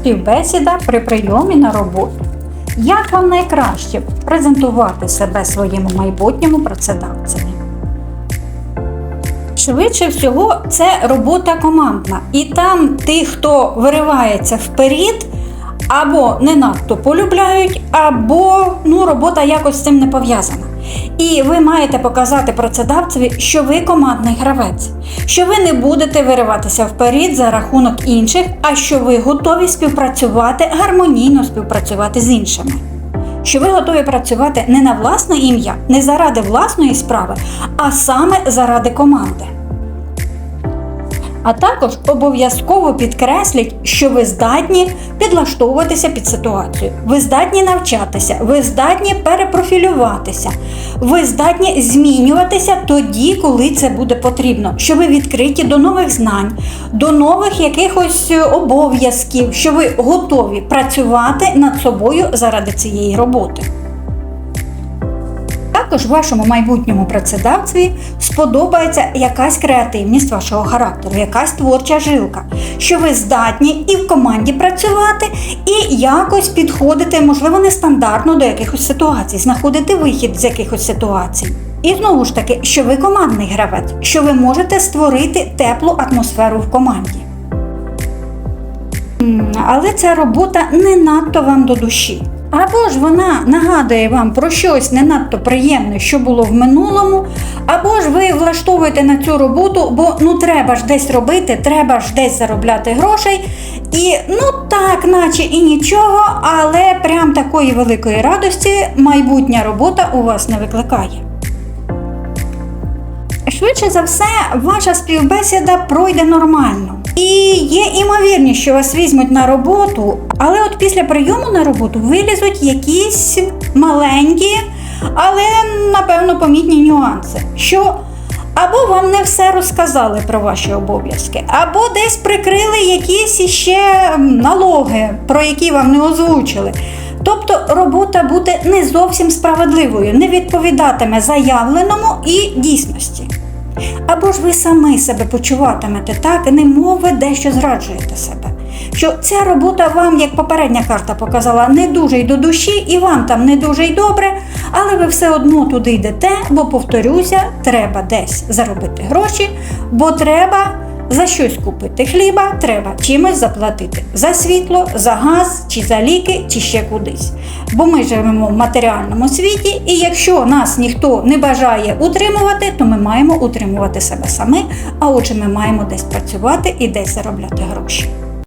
Співбесіда при прийомі на роботу. Як вам найкраще презентувати себе своєму майбутньому працедавцеві? Швидше всього, це робота командна. І там ті, хто виривається вперед, або не надто полюбляють, або ну, робота якось з цим не пов'язана. І ви маєте показати працедавцеві, що ви командний гравець, що ви не будете вириватися вперед за рахунок інших, а що ви готові співпрацювати, гармонійно співпрацювати з іншими. Що ви готові працювати не на власне ім'я, не заради власної справи, а саме заради команди. А також обов'язково підкресліть, що ви здатні підлаштовуватися під ситуацію, ви здатні навчатися, ви здатні перепрофілюватися, ви здатні змінюватися тоді, коли це буде потрібно, що ви відкриті до нових знань, до нових якихось обов'язків, що ви готові працювати над собою заради цієї роботи. Також вашому майбутньому працедавцеві сподобається якась креативність вашого характеру, якась творча жилка, що ви здатні і в команді працювати, і якось підходити, можливо, нестандартно до якихось ситуацій, знаходити вихід з якихось ситуацій. І знову ж таки, що ви командний гравець, що ви можете створити теплу атмосферу в команді. Але ця робота не надто вам до душі. Або ж вона нагадує вам про щось не надто приємне, що було в минулому, або ж ви влаштовуєте на цю роботу, бо ну треба ж десь робити, треба ж десь заробляти грошей. І ну так, наче і нічого, але прям такої великої радості майбутня робота у вас не викликає. Швидше за все, ваша співбесіда пройде нормально. Є імовірність, що вас візьмуть на роботу, але от після прийому на роботу вилізуть якісь маленькі, але напевно помітні нюанси. Що або вам не все розказали про ваші обов'язки, або десь прикрили якісь іще налоги, про які вам не озвучили. Тобто робота буде не зовсім справедливою, не відповідатиме заявленому і дійсності. Або ж ви самі себе почуватимете так, немов ви дещо зраджуєте себе. Що ця робота вам, як попередня карта показала, не дуже й до душі, і вам там не дуже й добре, але ви все одно туди йдете, бо, повторюся, треба десь заробити гроші, бо треба за щось купити хліба, треба чимось заплатити за світло, за газ, чи за ліки, чи ще кудись. Бо ми живемо в матеріальному світі, і якщо нас ніхто не бажає утримувати, то ми маємо утримувати себе самі, а отже, ми маємо десь працювати і десь заробляти гроші.